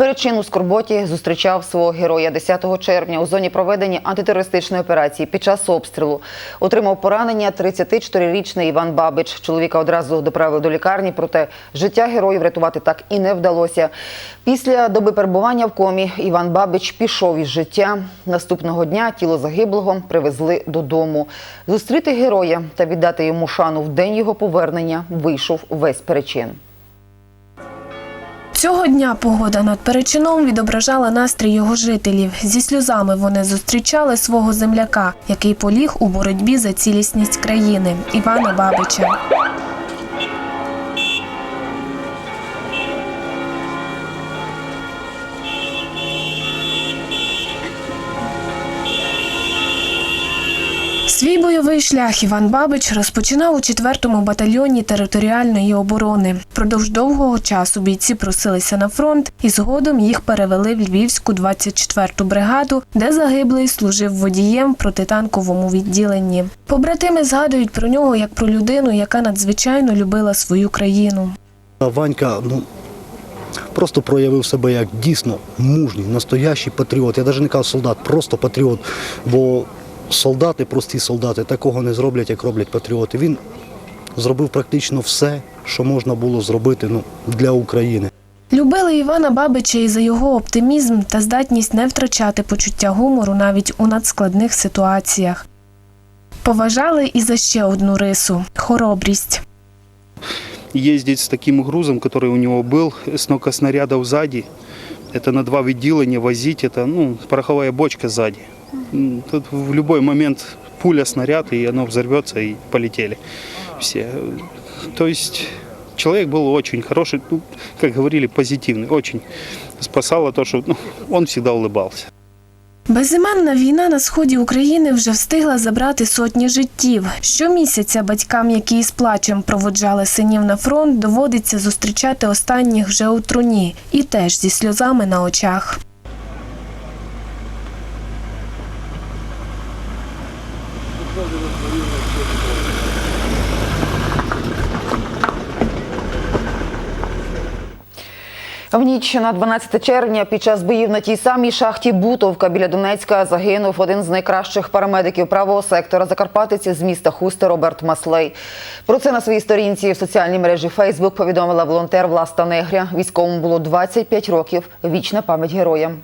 Перечин у Скорботі зустрічав свого героя 10 червня у зоні проведення антитерористичної операції під час обстрілу. Отримав поранення 34-річний Іван Бабич. Чоловіка одразу доправили до лікарні, проте життя герою врятувати так і не вдалося. Після доби перебування в комі Іван Бабич пішов із життя. Наступного дня тіло загиблого привезли додому. Зустріти героя та віддати йому шану в день його повернення вийшов весь перечин. Цього дня погода над перечином відображала настрій його жителів. Зі сльозами вони зустрічали свого земляка, який поліг у боротьбі за цілісність країни Івана Бабича. Бойовий шлях Іван Бабич розпочинав у 4-му батальйоні територіальної оборони. Продовж довгого часу бійці просилися на фронт і згодом їх перевели в Львівську 24-ту бригаду, де загиблий служив водієм в протитанковому відділенні. Побратими згадують про нього як про людину, яка надзвичайно любила свою країну. Ванька ну, просто проявив себе як дійсно мужній, настоящий патріот. Я навіть не кажу солдат, просто патріот. Бо солдати, прості солдати, такого не зроблять, як роблять патріоти. Він зробив практично все, що можна було зробити ну, для України. Любили Івана Бабича і за його оптимізм та здатність не втрачати почуття гумору навіть у надскладних ситуаціях. Поважали і за ще одну рису хоробрість. ездить с таким грузом, который у него был, с снарядов сзади. Это на два відділення возить, это ну, пороховая бочка сзади. М, Тут в любой момент пуля, снаряд, и оно взорвется, и полетели все. То есть человек был очень хороший, ну, как говорили, позитивный, очень. Спасало то, что ну, он всегда улыбался. Безіменна війна на сході України вже встигла забрати сотні життів. Щомісяця батькам, які з плачем проводжали синів на фронт, доводиться зустрічати останніх вже у труні і теж зі сльозами на очах. В ніч на 12 червня під час боїв на тій самій шахті Бутовка біля Донецька загинув один з найкращих парамедиків правого сектора Закарпатиць з міста Хусти Роберт Маслей. Про це на своїй сторінці в соціальній мережі Фейсбук повідомила волонтер Власта Негря. Військовому було 25 років. Вічна пам'ять героям.